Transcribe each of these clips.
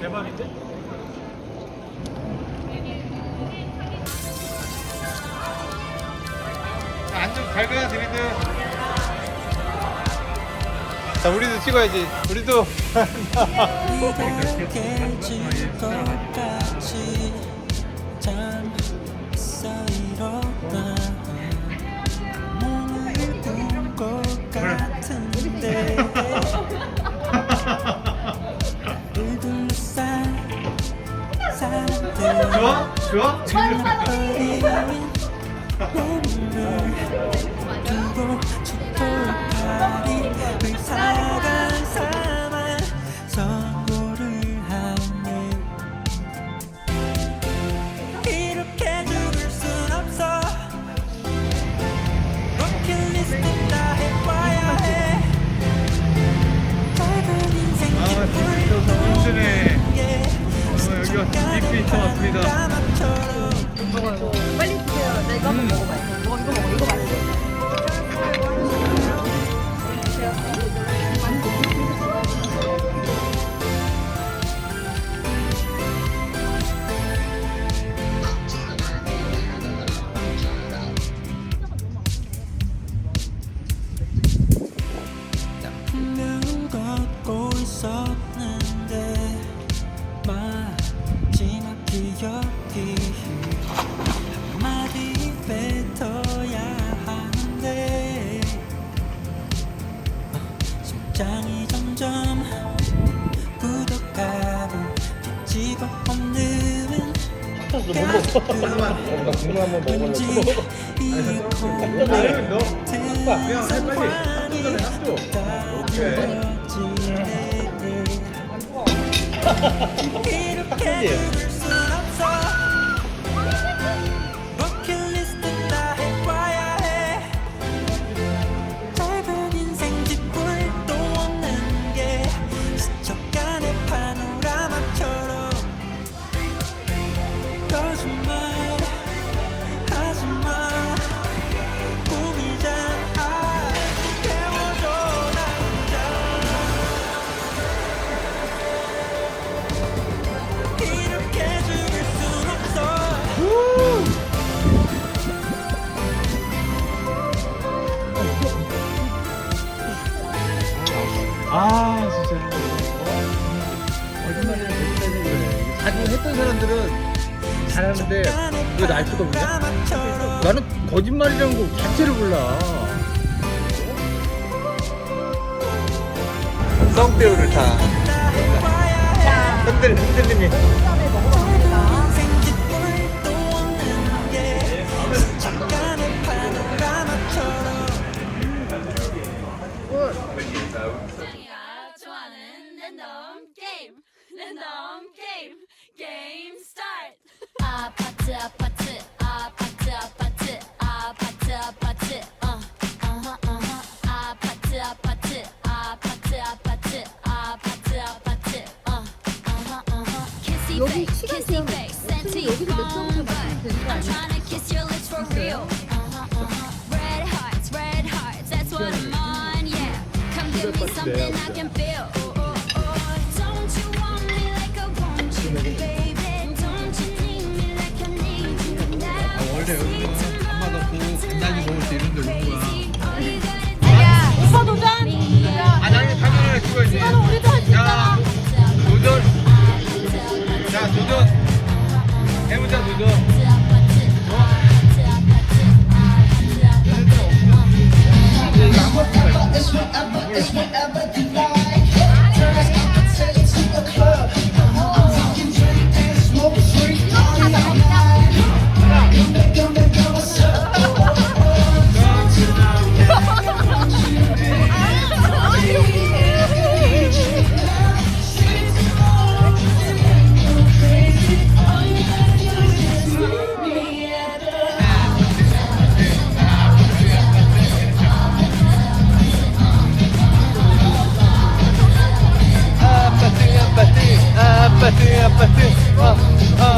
대박인데? 안좀 잘 가야 드리드. 자, 우리도 찍어야지. 우리도. 깨질 것 같이 잠서 일어나 몸을 꾼것 같 좋아? 좋아? 몸 죽을 순 없어 버킷리스트 하는데 왜 날수가 없냐? 까마처럼 나는 거짓말이라는 거 자체를 몰라. 썸배우를 타. 흔들, 흔들림이. 야 좋아하는 랜덤 게임 랜덤 게임 게임 스타트 아파트 아파트 아파트 아파트 아파트 아파트 어 어허 어허 아파트 아파트 아파트 아파트 아파트 아파트 어 어허 어허 kissy 여기 face 시간 kissy 제한 face 근데 sensy 여기서 몇 점을 phone 맞추면 되는 거 I'm 아니야? trying to kiss your lips for real uh-huh uh-huh red hearts red hearts that's what I'm on yeah come give me something I can feel oh, oh, oh. don't you want me like I want you baby 원래 여기는 밥맛 없고 간단히 먹을 수 있는 데 오는 거야. 야, 오빠 도전. 야, 아, 나는 당연히 찍어야지. 우리도 할수 야, 있잖아. 도전. 자, 도전. 해보자, 도전. 아파트, 아파트, 아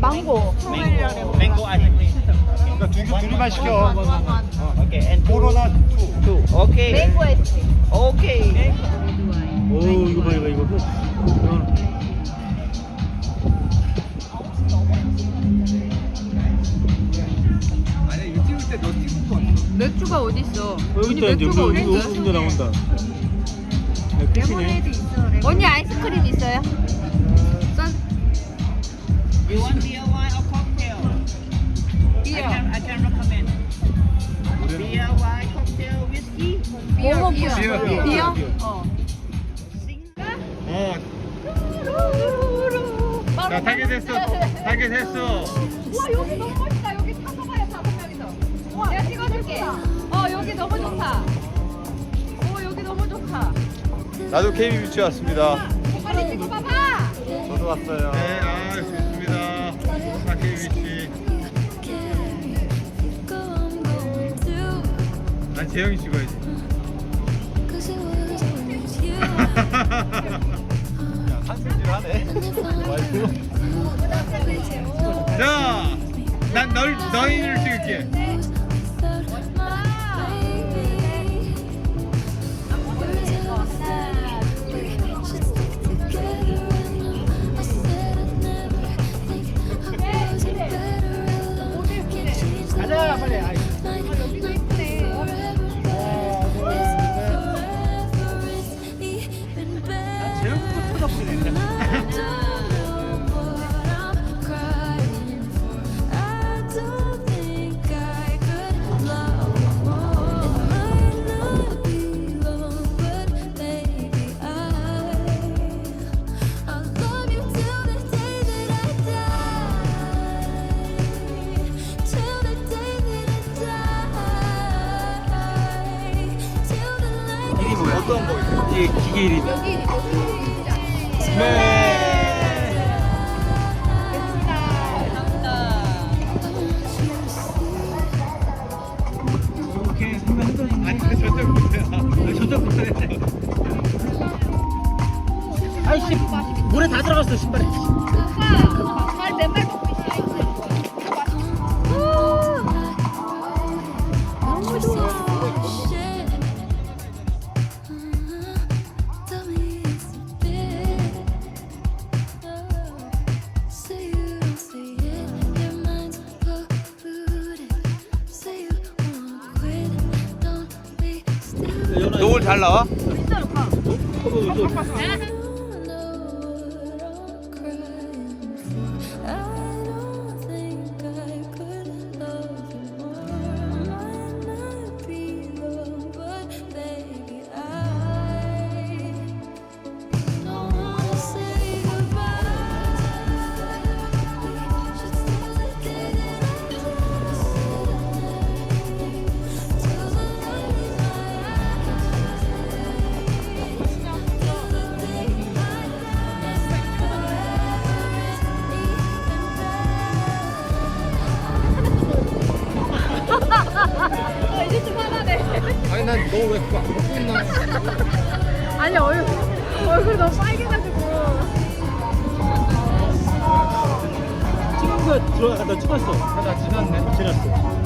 망고. 맹고 아이스크림. 그러니까 두 개, 둘이만 시켜. 오케이, and two, 코로나 투. two. 오케이. 맹고 아이스크림. 오케이. 오, 이거 봐, 이거, 이거. 맥주가 어디 있어? 여기 있다, 이제. 맥주가 이거 있어? 혼자 나온다. 네, 끝이네. 언니 아이스크림 있어요? 선 You want beer, wine, or cocktail? I 비어. can, I can recommend. Beer, wine, cocktail, whiskey. 비어. 비어, 비어, 비어. 비어. 어. 어. 자 타겟 했어. 타겟 했어. 와 여기 너무 멋있다. 여기 타서 가요 다섯 명이서. 내가 찍어줄게. 어 여기 너무 좋다. 오 여기 너무 좋다. 나도 KB 비치 왔습니다. 빨리 찍어봐봐. 저도 왔어요. 네, 아 난 재영이 찍어야지. 한승질 하네. 자, 난 널 너희를 찍을게. 이게 노을 잘 나와? I 난 너 왜 그거 안 먹고 있나? 아니 얼굴 얼굴 너무 빨개가지고. 찍은 거 들어가, 나 찍었어. 나 지났네. 지났어.